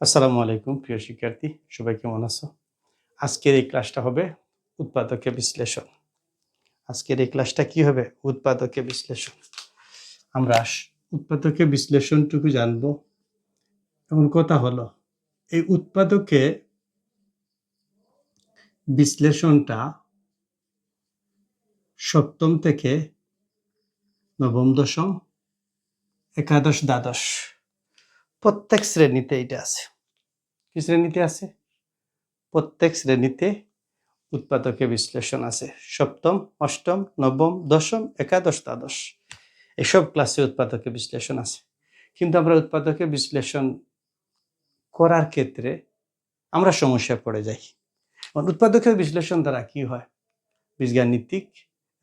আসসালামু আলাইকুম, প্রিয় শিক্ষার্থী। সবাই কেমন আছো? আজকের এই ক্লাসটা হবে উৎপাদকে বিশ্লেষণ। আজকের এই ক্লাসটা কি হবে? উৎপাদকে বিশ্লেষণ। আমরা উৎপাদকে বিশ্লেষণটুকু জানব। এমন কথা হলো, এই উৎপাদকে বিশ্লেষণটা সপ্তম থেকে নবম দশম, একাদশ দ্বাদশ প্রত্যেক শ্রেণীতে এটা আছে। কি শ্রেণীতে আছে? প্রত্যেক শ্রেণীতে উৎপাদকে বিশ্লেষণ আছে। সপ্তম, অষ্টম, নবম, দশম, একাদশ, দ্বাদশ। এসব ক্লাসে উৎপাদকে বিশ্লেষণ আছে। কিন্তু আমরা উৎপাদকে বিশ্লেষণ করার ক্ষেত্রে আমরা সমস্যায় পড়ে যাই। উৎপাদকের বিশ্লেষণ দ্বারা কি হয়? বীজগাণিতিক,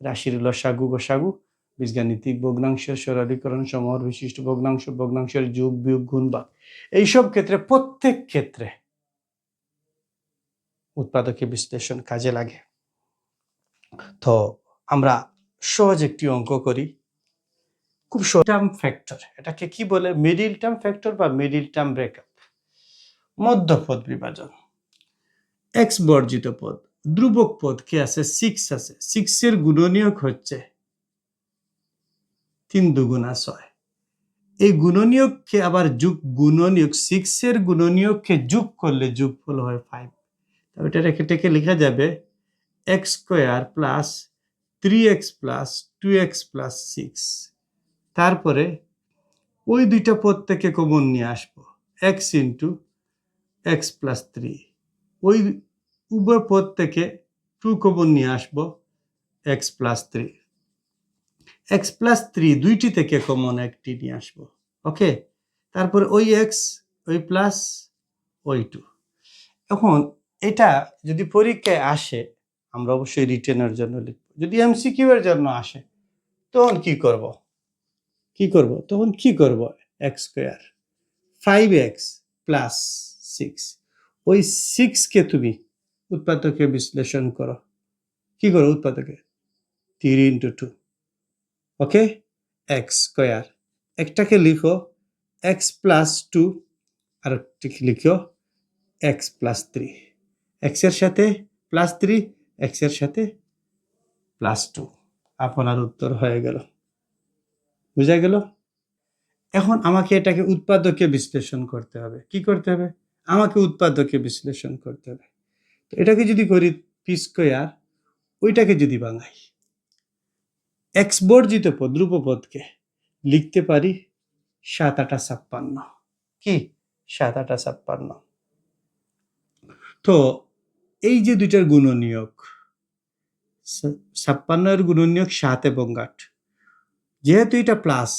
রাশির লসাগু, গোসাগু বীজগাণিতিক ভগ্নাংশের সরলীকরণ সমর বিশিষ্ট ভগ্নাংশ, ভগ্নাংশের যোগ, বিয়োগ, গুণ বা এইসব ক্ষেত্রে, প্রত্যেক ক্ষেত্রে উৎপাদকে বিশ্লেষণ কাজে লাগে। তো আমরা সহজ একটি অঙ্ক করি। খুব টার্ম ফ্যাক্টর এটাকে কি বলে? মিডিল টার্ম ফ্যাক্টর বা মিডিল টার্ম ব্রেকআপ মধ্যপদ বিভাজন। এক্স বর্জিত পদ, ধ্রুবক পদ কি আছে? সিক্স আছে। সিক্সের গুণনীয়ক হচ্ছে তিন দুগুণা ছয়। এই গুণনীয়ককে আবার যুগ গুণনীয়ক সিক্স এর গুণনীয়ককে যোগ করলে যোগফল হয় ফাইভ তবে এটা রেখে টেকে লেখা যাবে x square plus three x plus two x plus six তারপরে ওই দুইটা পদ থেকে কমন নিয়ে আসব x into x plus three ওই উভয় পদ থেকে টু কমন নিয়ে আসব x plus three x plus three দুইটি থেকে কমন একটি নিয়ে আসব। ওকে তারপরে ওই এক্স ওই প্লাস ওই টু এখন এটা যদি পরীক্ষায় আসে, আমরা অবশ্যই রিটেনের জন্য লিখব। যদি এমসিকিউ এর জন্য আসে, তখন কি করব? কি করব? তখন কি করব? X square five x plus six ওই সিক্সকে তুমি উৎপাদকে বিশ্লেষণ করো। কি করো উৎপাদকে three into two okay x square একটাকে লিখো এক্স প্লাস টু আর লিখো এক্স প্লাস থ্রি এক্সের সাথে প্লাস থ্রি এক্সের সাথে প্লাস টু আপনার উত্তর হয়ে গেল। বুঝা গেল? এখন আমাকে এটাকে উৎপাদকে বিশ্লেষণ করতে হবে। কি করতে হবে? আমাকে উৎপাদকে বিশ্লেষণ করতে হবে। তো এটাকে যদি করি পি স্কোয়ার ওইটাকে যদি বাঙাই এক্স বর্জিত পদ, রূপপদকে লিখতে পারি সাত আটা ছাপ্পান্ন। কি? সাত আটা ছাপ্পান্ন। তো এই যে দুইটার গুণনীয়ক ছাপ্পান্নের গুণনীয়ক সাত এবং আট, যেহেতু এটা প্লাস,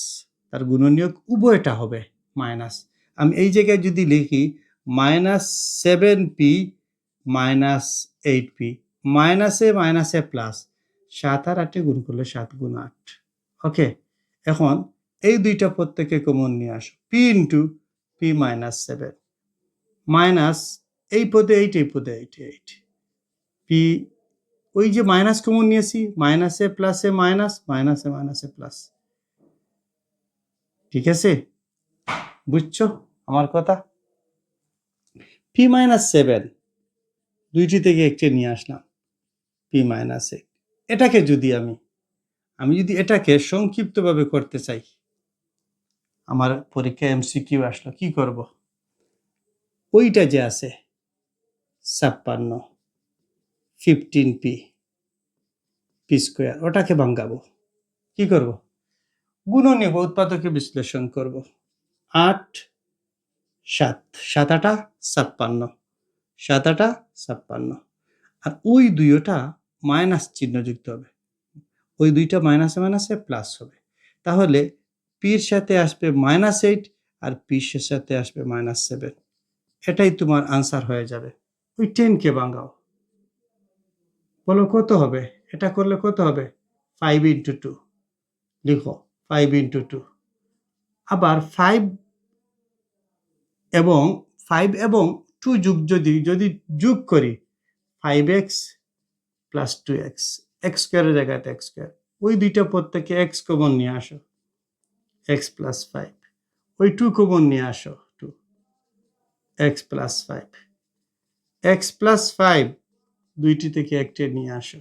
তার গুণনীয়ক উভয়টা হবে মাইনাস। আমি এই জায়গায় যদি লিখি minus seven p minus eight p, মাইনাসে মাইনাসে প্লাস সাত আর আটে গুণ করলে সাত গুণ আট। ওকে এখন এই দুইটা পদ থেকে কমন নিয়ে আসো। P into p minus seven minus এই পদে এইট এই পদে এইট এইট পি ওই যে মাইনাস কমন নিয়েছি মাইনাসে প্লাসে মাইনাস মাইনাসে মাইনাসে প্লাস ঠিক আছে? বুঝছ আমার কথা? পি মাইনাস সেভেন দুইটি থেকে একটি নিয়ে আসলাম। পি মাইনাস এক এটাকে যদি আমি আমি যদি এটাকে সংক্ষিপ্তভাবে করতে চাই, আমার পরীক্ষায় এমসিকিউ আসলো, কি করব? ওইটা যে আছে, ছাপ্পান্ন ফিফটিন পি পি স্কোয়ার ওটাকে ভাঙ্গাবো। কি করব? গুণ নেব, উৎপাদকে বিশ্লেষণ করব। আট, সাত সাত আটা, ছাপ্পান্ন, সাত আটা, ছাপ্পান্ন। আর ওই দুইটা মাইনাস চিহ্ন যুক্ত হবে। ওই দুইটা মাইনাসে মাইনাসে প্লাস হবে। তাহলে পির সাথে আসবে মাইনাস এইট আর পির সাথে আসবে মাইনাস সেভেন এটাই তোমার আনসার হয়ে যাবে। ওই টেনকে ভাঙাও। বলো কত হবে? এটা করলে কত হবে? ফাইভ ইন্টু টু লিখো ফাইভ ইন্টু টু আবার ফাইভ এবং ফাইভ এবং টু যুগ যদি যদি যোগ করি five x plus two x x স্কোয়ারের জায়গাতে এক্স স্কোয়ার ওই দুইটা পদ থেকে এক্স কমন নিয়ে আসো এক্স প্লাস ফাইভ ওই টু কমন নিয়ে আসো two x plus five x plus five দুইটি থেকে একটি নিয়ে আসো।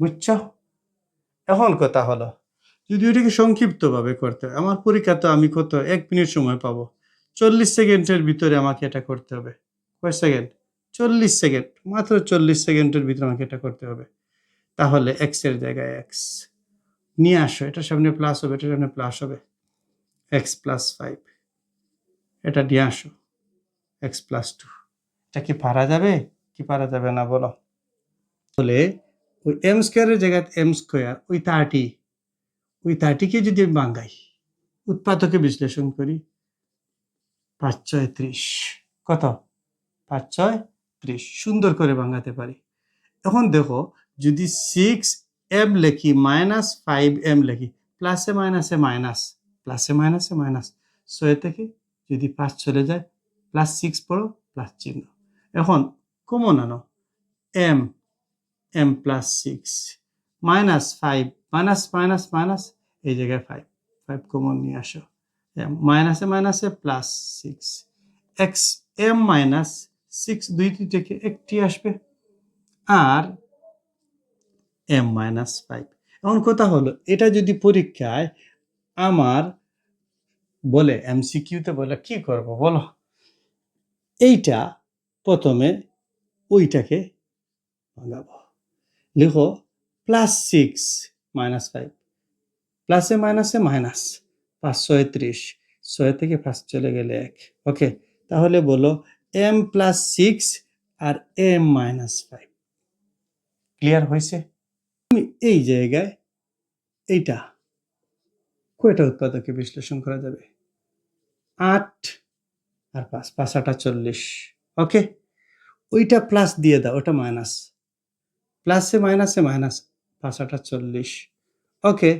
বুঝছ? এখন কথা হলো, যদি ওইটাকে সংক্ষিপ্তভাবে করতে হয়, আমার পরীক্ষা তো আমি কত, এক মিনিট সময় পাবো। চল্লিশ সেকেন্ডের ভিতরে আমাকে এটা করতে হবে। কয় সেকেন্ড? চল্লিশ সেকেন্ড, মাত্র চল্লিশ সেকেন্ডের ভিতরে আমাকে এটা করতে হবে। তাহলে এক্সের জায়গায় এক্স নিয়ে আসো, এটার সামনে প্লাস হবে, এটার সামনে প্লাস হবে। এক্স প্লাস ফাইভ এটা নিয়ে আসো এক্স প্লাস টু এটা কি পারা যাবে? কি পারা যাবে না বলো? বলে ওই এম স্কোয়ারের জায়গায় এম স্কোয়ার ওই থার্টি ওই থার্টিকে যদি আমি বাঙ্গাই উৎপাদকে বিশ্লেষণ করি, পাঁচ ছয় ত্রিশ। কত? পাঁচ ছয় সুন্দর করে ভাঙাতে পারি। এখন দেখো, যদি সিক্স এম লেখি মাইনাস ফাইভ এম লেখি প্লাসে মাইনাসে মাইনাস প্লাসে মাইনাসে মাইনাস ছয় থেকে যদি পাঁচ চলে যায় প্লাস সিক্স পড়ো প্লাস চিহ্ন। এখন কমন আনো m m plus six minus five minus minus minus এই জায়গায় ফাইভ ফাইভ কমন নিয়ে আসো। এম মাইনাসে মাইনাসে plus six x m minus six দুইটি থেকে একটি আসবে। আর এম মাইনাস ফাইভ। এখন কথা হলো, এটা যদি পরীক্ষায় আমার বলে এমসিকিউতে বলে কি করব বলো? এইটা প্রথমে ওইটাকে ভাঙাবো। লিখো প্লাস সিক্স মাইনাস ফাইভ। প্লাসে মাইনাসে মাইনাস। পাঁচ, ছয়, ত্রিশ। ছয় থেকে পাঁচ চলে গেলে এক। ওকে, তাহলে বলো এম প্লাস সিক্স আর এম মাইনাস ফাইভ ক্লিয়ার হয়েছে? আমি এই জায়গায় এইটা কয়টা উৎপাদকে বিশ্লেষণ করা যাবে? আট আর পাঁচ পাঁচ আটা চল্লিশ। ওকে? ওইটা প্লাস দিয়ে দাও ওটা মাইনাস প্লাসে মাইনাসে মাইনাস পাঁচ আটা চল্লিশ। ওকে?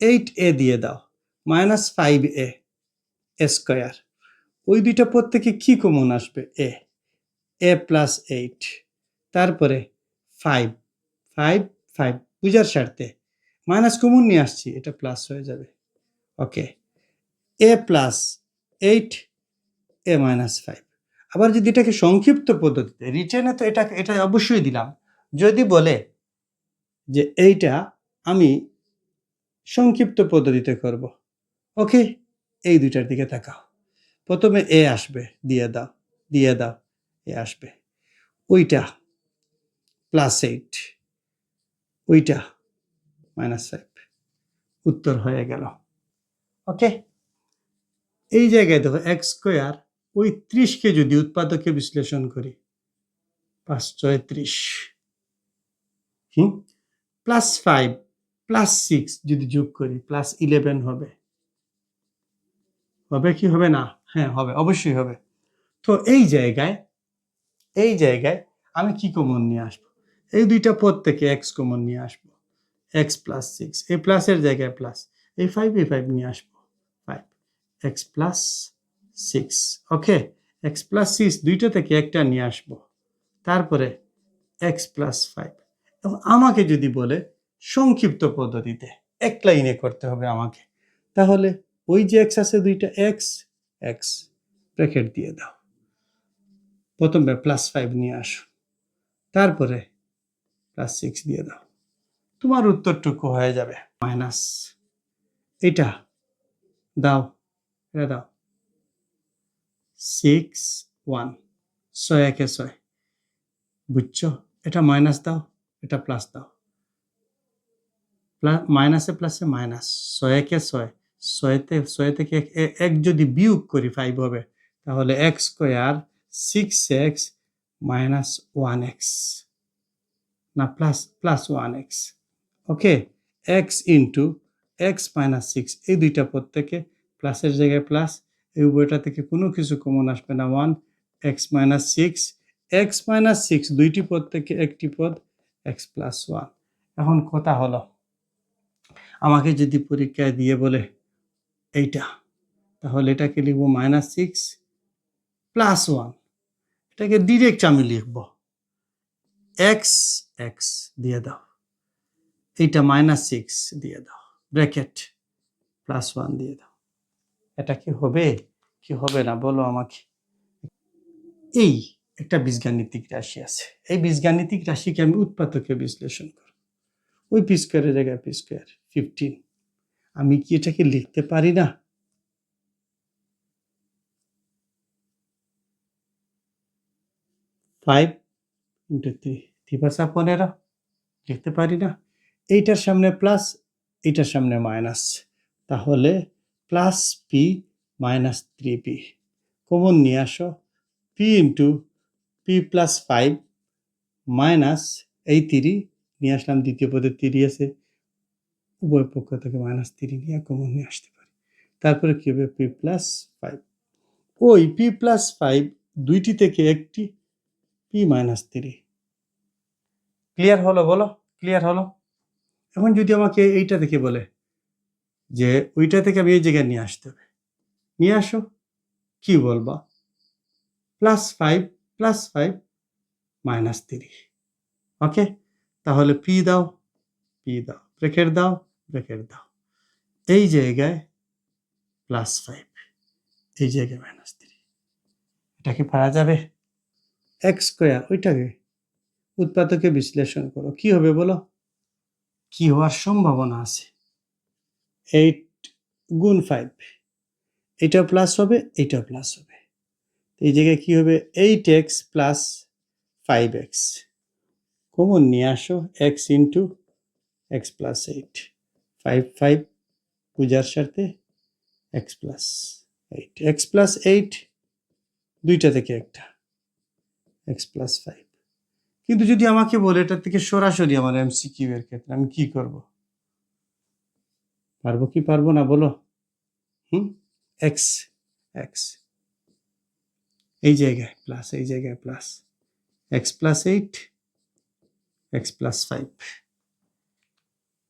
এইট এ দিয়ে দাও মাইনাস ফাইভ এ স্কোয়ার ওই দুইটা পদ থেকে কি কমন আসবে? এ এ প্লাস এইট তারপরে ফাইভ ফাইভ ফাইভ বুঝার স্বার্থে মাইনাস কমন নিয়ে আসছি, এটা প্লাস হয়ে যাবে। Okay a plus eight a minus five আবার যদি এটাকে সংক্ষিপ্ত পদ্ধতিতে রিটেনে তো এটা এটা অবশ্যই দিলাম। যদি বলে যে এইটা আমি সংক্ষিপ্ত পদ্ধতিতে করব ওকে এই দুইটার দিকে তাকাও। প্রথমে এ আসবে, দিয়ে দাও দিয়ে দাও এ আসবে। ওইটা প্লাস এইট ওইটা মাইনাস ফাইভ উত্তর হয়ে গেল। ওকে এই জায়গায় দেখো এক্স স্কোয়ার ওই ত্রিশকে যদি উৎপাদকে বিশ্লেষণ করি, পাঁচ ছয় ত্রিশ, হুম? প্লাস ফাইভ প্লাস সিক্স যদি যোগ করি প্লাস ইলেভেন হবে। হবে কি? হবে না। হ্যাঁ হবে, অবশ্যই হবে। তো এই জায়গায় এই জায়গায় আমি কি কমন নিয়ে আসব? এই দুইটা পদ থেকে এক্স কমন নিয়ে আসব। এক্স প্লাস সিক্স এই প্লাসের জায়গায় প্লাস এই ফাইভ এই ফাইভ নিয়ে আসব। Five x plus six okay x plus six দুইটা থেকে একটা নিয়ে আসব। তারপরে এক্স প্লাস ফাইভ এবং আমাকে যদি বলে সংক্ষিপ্ত পদ্ধতিতে, এক লাইনে করতে হবে আমাকে, তাহলে ওই যে এক্স আছে দুইটা এক্স এক্স ব্র্যাকেট দিয়ে দাও। প্রথমে প্লাস ফাইভ নিয়ে আসো। তারপরে প্লাস সিক্স দিয়ে দাও। তোমার উত্তরটুকু হয়ে যাবে। মাইনাস এটা দাও এটা দাও। সিক্স ওয়ান ছয়, একে ছয়। বুঝছ? এটা মাইনাস দাও, এটা প্লাস দাও। প্লাস মাইনাসে প্লাসে মাইনাস ছয়, একে ছয়। ছয়তে ছয় থেকে এক- যদি বিয়োগ করি ফাইভ হবে, তাহলে x square six x minus one x না plus plus one x okay x into x minus six এই দুইটা পদ থেকে প্লাসের জায়গায় প্লাস এই উভয়টা থেকে কোনো কিছু কমন আসবে না one x minus six x minus six দুইটি পদ থেকে একটি পদ এক্স প্লাস ওয়ান এখন কথা হলো, আমাকে যদি পরীক্ষায় দিয়ে বলে এইটা। তাহলে এটাকে লিখব মাইনাস সিক্স প্লাস ওয়ান এটাকে ডিরেক্ট আমি লিখব। এক্স এক্স দিয়ে দাও। এইটা মাইনাস সিক্স দিয়ে দাও। ব্র্যাকেট প্লাস ওয়ান দিয়ে দাও। এটা কি হবে? কি হবে না? বলো আমাকে। এই একটা বীজগাণিতিক রাশি আছে। এই বীজগাণিতিক রাশিকে আমি উৎপাদকে বিশ্লেষণ করব। ওই পি স্কোয়ারের জায়গায় পি স্কোয়ার ফিফটিন আমি কি এটাকে লিখতে পারি না? ফাইভ ইন্টু থ্রি থ্রি পাঁচা পনেরো, লিখতে পারি না? এইটার সামনে প্লাস এইটার সামনে মাইনাস তাহলে plus p minus three p common নিয়ে আসো। P into p plus five minus এই তিরি নিয়ে আসলাম, দ্বিতীয় পদে তিরি আছে। উভয় পক্ষ থেকে মাইনাস থ্রি নিয়ে কমন নিয়ে আসতে পারি। তারপরে কি হবে? পি প্লাস ফাইভ ওই পি প্লাস ফাইভ দুইটি থেকে একটি পি মাইনাস থ্রি ক্লিয়ার হলো বলো? ক্লিয়ার হলো? এখন যদি আমাকে এইটা থেকে বলে যে ওইটা থেকে আমি এই জায়গায় নিয়ে আসতে হবে। নিয়ে আসো। কি বলবা? Plus five plus five minus three okay তাহলে পি দাও পি দাও। ব্রেকেট দাও। ব্রেকেট দাও এই জায়গায় প্লাস ফাইভ এই জায়গায় মাইনাস থ্রি এটাকে পারা যাবে? এক্স স্কোয়ার ওইটাকে উৎপাদকে বিশ্লেষণ করো। কি হবে বলো? কি হওয়ার সম্ভাবনা আছে? এইট গুণ ফাইভ এটা প্লাস হবে, এটা প্লাস হবে। এই জায়গায় কি হবে? Eight x plus five x common নিয়ে আসো x into x plus eight five five পূজার সাথে x plus eight x plus eight দুইটা থেকে একটা এক্স প্লাস ফাইভ কিন্তু যদি আমাকে বলে এটা থেকে সরাসরি আমার এমসিকিউ এর ক্ষেত্রে আমি কি করব? পারব কি পারব না বলো? হুম? এক্স এক্স এই জায়গায় প্লাস এই জায়গায় plus x plus eight x plus five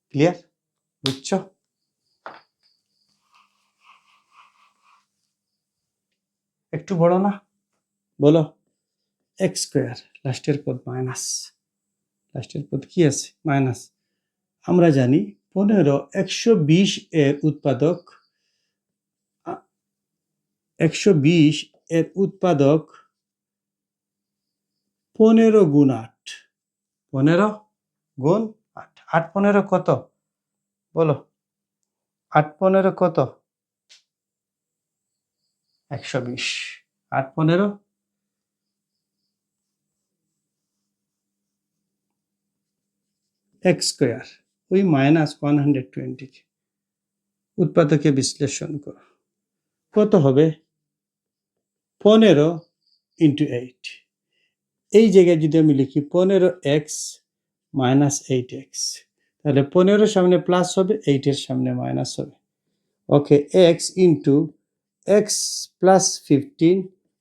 clear বুঝছ? একটু বড় না? বলো। এক্স স্কোয়ার লাস্টের পদ মাইনাস লাস্টের পদ কি আছে? মাইনাস আমরা জানি পনেরো একশো বিশ এর উৎপাদক, একশো বিশ এর উৎপাদক পনেরো গুণ আট। পনেরো গুণ আট। আট পনেরো কত? বলো। আট পনেরো কত? একশো বিশ। আট পনেরো? X square. ওই মাইনাস ওয়ান হান্ড্রেড টোয়েন্টি। উৎপাদকে বিশ্লেষণ করো। কত হবে? পনেরো ইন্টু এইট। এই জায়গায় যদি আমি লিখি পনেরো এক্স মাইনাস এইট এক্স। তাহলে পনেরোর সামনে প্লাস হবে এইটের সামনে মাইনাস হবে। Okay x into x plus fifteen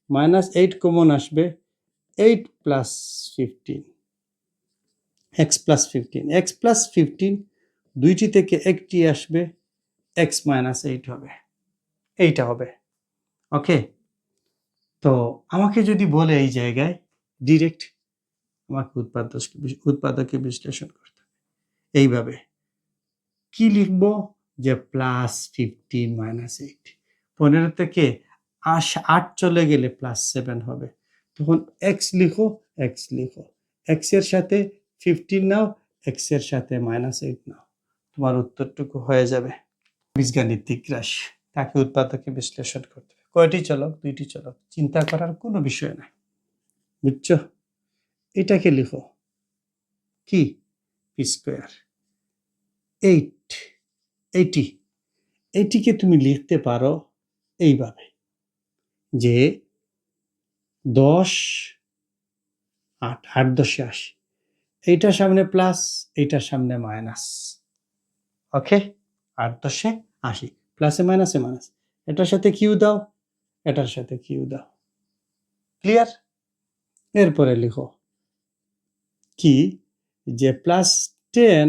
minus eight common আসবে eight plus fifteen x plus fifteen x plus fifteen দুইটি থেকে একটি আসবে এক্স মাইনাস এইট হবে, এইটা হবে। ওকে তো আমাকে যদি বলে এই জায়গায় ডিরেক্ট আমাকে উৎপাদক উৎপাদকে বিশ্লেষণ করতে। এইভাবে। কি লিখব? যে প্লাস ফিফটিন মাইনাস এইট পনেরো থেকে আশ, আট চলে গেলে প্লাস সেভেন হবে। তখন এক্স লিখো এক্স লিখো। এক্সের সাথে ফিফটিন নাও এক্সের সাথে মাইনাস এইট নাও। তোমার উত্তরটুকু হয়ে যাবে। বীজগাণিতিক রাশি। তাকে উৎপাদকে বিশ্লেষণ করতে হবে। কয়টি চলক? দুইটি চলক। চিন্তা করার কোনো বিষয় নাই। বুঝছ? এটাকে লিখো। কি? পি স্কোয়ার এইট এইটি এইটিকে তুমি লিখতে পারো এইভাবে যে দশ, আট আট দশে আশি। এইটার সামনে প্লাস এইটার সামনে মাইনাস ওকে আট দশে আশি। প্লাসে মাইনাসে মাইনাস এটার সাথে কিউ দাও। এটার সাথে কিউ দাও। ক্লিয়ার এরপরে লিখো। কি? যে plus ten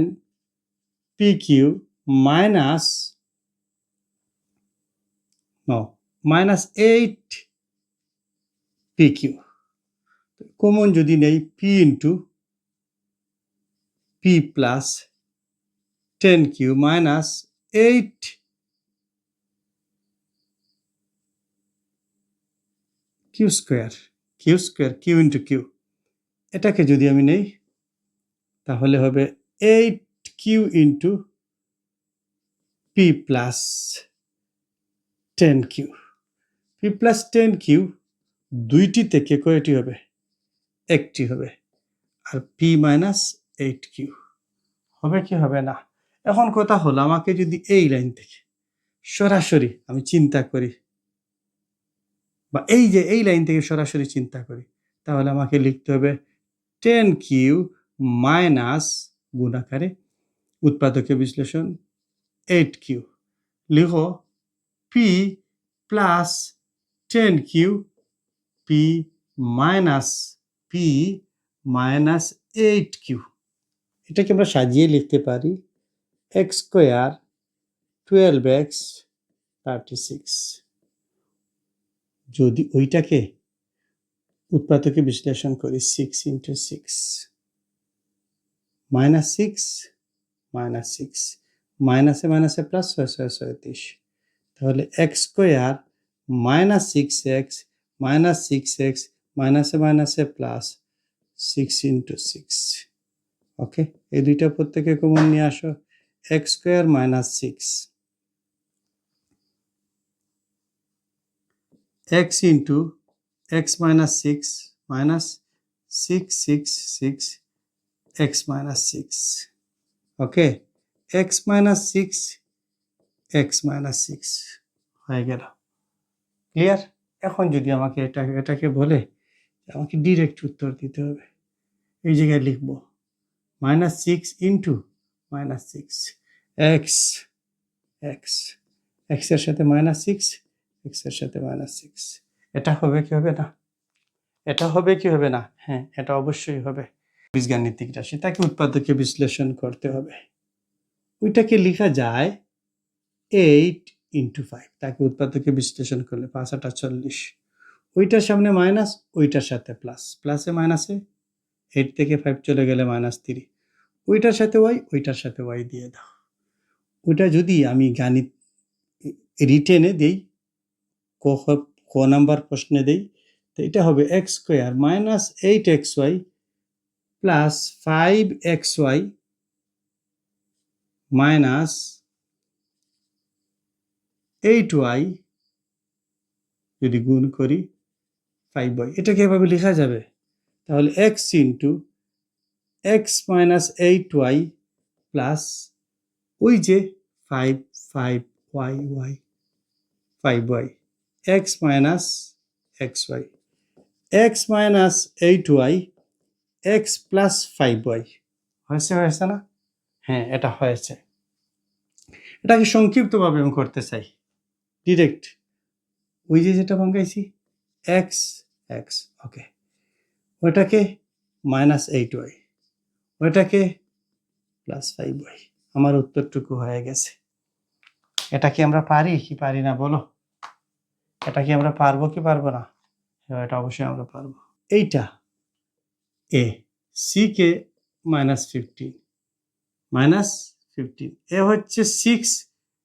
minus no minus eight p q common যদি নেই p into p plus ten q minus eight q square q square q into q এটাকে যদি আমি নেই, তাহলে হবে eight into p plus ten q p plus ten q দুইটি থেকে কয়টি হবে? একটি হবে। আর পি মাইনাস এইট কিউ হবে কি হবে না? এখন কথা হলো আমাকে যদি এই লাইন থেকে সরাসরি আমি চিন্তা করি, বা এই যে এই লাইন থেকে সরাসরি চিন্তা করি, তাহলে আমাকে লিখতে হবে টেন কিউ মাইনাস গুণাকারে উৎপাদকীয় বিশ্লেষণ এইট কিউ লিখো p plus ten q p minus p minus eight q এটাকে আমরা সাজিয়ে লিখতে পারি x square twelve x thirty six যদি ওইটাকে উৎপাদকে বিশ্লেষণ করি six into six minus six minus six মাইনাসে মাইনাসে প্লাস ছয় ছয় ছয়ত্রিশ তাহলে x square minus six x minus six x মাইনাসে মাইনাসে plus six into six okay এই দুইটা প্রত্যেকে কমন নিয়ে আসো। X square minus six x into x minus six minus six six six x minus six okay x minus six x minus six হয়ে গেল। Clear এখন যদি আমাকে এটা, এটাকে বলে, আমাকে ডিরেক্ট উত্তর দিতে হবে। এই জায়গায় লিখব। Minus six into minus six x x এক্সের সাথে মাইনাস সিক্স এক্সের সাথে মাইনাস সিক্স এটা হবে কি হবে না? এটা হবে কি হবে না? হ্যাঁ এটা অবশ্যই হবে। বীজগাণিতিক রাশি তাকে উৎপাদকে বিশ্লেষণ করতে হবে। ওইটাকে লেখা যায় এইট ইন্টু ফাইভ তাকে উৎপাদকে বিশ্লেষণ করলে পাঁচ, আটা চল্লিশ। ওইটার সামনে মাইনাস ওইটার সাথে প্লাস প্লাসে মাইনাসে এইট থেকে ফাইভ চলে গেলে মাইনাস থ্রি ওইটার সাথে ওয়াই ওইটার সাথে ওয়াই দিয়ে দাও। ওইটা যদি আমি গাণিত রিটেনে দেই, ক ক নাম্বার প্রশ্নে দেই, তো এটা হবে x square minus eight x y plus five x y minus eight y যদি গুণ করি ফাইভ ওয়াই এটাকে এভাবে লেখা যাবে? তাহলে x into x minus eight y plus ওই যে five five y y five y x minus x y x minus eight y x plus five y হয়েছে হয়েছে না? হ্যাঁ এটা হয়েছে। এটাকে সংক্ষিপ্তভাবে আমি করতে চাই। ডিরেক্ট ওই যে যেটা ভাঙ্গাইছি এক্স এক্স ওকে ওটাকে মাইনাস এইট ওয়াই ওটাকে প্লাস ফাইভ ওয়াই আমার উত্তরটুকু হয়ে গেছে। এটা কি আমরা পারি কি পারি না বলো? এটা কি আমরা পারব কি পারব না? হ্যাঁ, এটা অবশ্যই আমরা পারব। এইটা। A c K minus fifteen minus fifteen a হচ্ছে সিক্স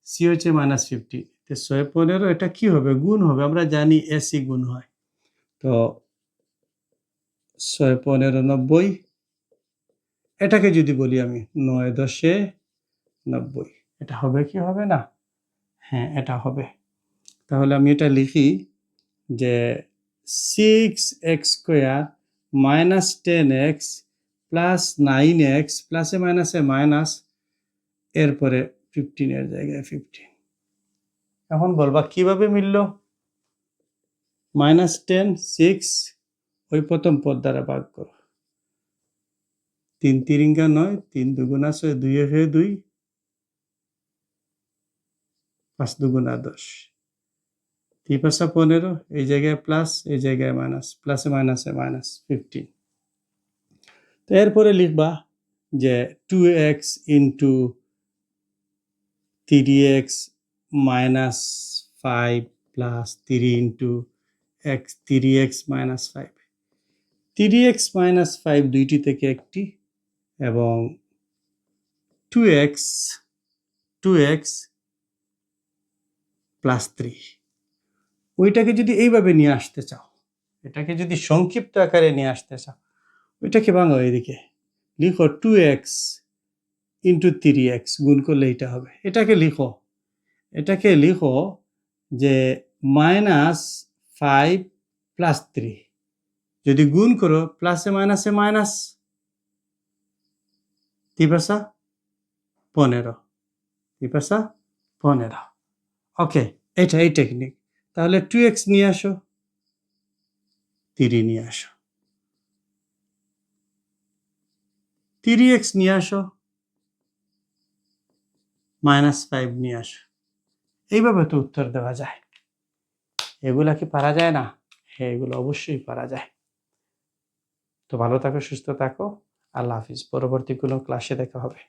সি হচ্ছে মাইনাস ফিফটিন তো ছয় পনেরো, এটা কি হবে? গুণ হবে। আমরা জানি এসি গুণ হয়। তো ছয় পনেরো নব্বই, এটাকে যদি বলি আমি নয় দশে নব্বই, এটা হবে কি হবে না? হ্যাঁ এটা হবে। তাহলে আমি এটা লিখি যে six x square minus ten x plus nine x প্লাসে মাইনাসে মাইনাস এরপরে ফিফটিনের জায়গায় ফিফটিন এখন বলবা, কীভাবে মিলল? মাইনাস টেন সিক্স ওই প্রথম পদ দ্বারা ভাগ করো। তিন তিরিঙ্গা নয়, তিন দুগুণা ছয়, দুই হয়ে দুই। পাঁচ দুগুণা দশ। তিন পাঁচা পনেরো এই জায়গায় প্লাস এই জায়গায় মাইনাস প্লাসে মাইনাসে মাইনাস ফিফটিন তো এরপরে লিখবা যে two x into three x minus five plus three into x three x minus five three x minus five দুইটি থেকে একটি এবং two x two x plus three ওইটাকে যদি এইভাবে নিয়ে আসতে চাও, এটাকে যদি সংক্ষিপ্ত আকারে নিয়ে আসতে চাও, ওইটাকে ভাঙো এদিকে। লিখো two x into three x গুণ করলে এটা হবে। এটাকে লিখো। এটাকে লিখো যে মাইনাস ফাইভ প্লাস থ্রি যদি গুণ করো প্লাসে মাইনাসে মাইনাস তিপাশা পনেরো। তিপাশা পনেরো। ওকে এটা এই টেকনিক তাহলে টু এক্স নিয়ে আসো। তিরি নিয়ে আসো। থ্রি এক্স নিয়ে আসো। মাইনাস ফাইভ নিয়ে আসো। এইভাবে তো উত্তর দেওয়া যায়। এগুলা কি পারা যায় না? হ্যাঁ এগুলো অবশ্যই পারা যায়। তো ভালো থাকো, সুস্থ থাকো। আল্লাহ হাফিজ। পরবর্তী কোনো ক্লাসে দেখা হবে।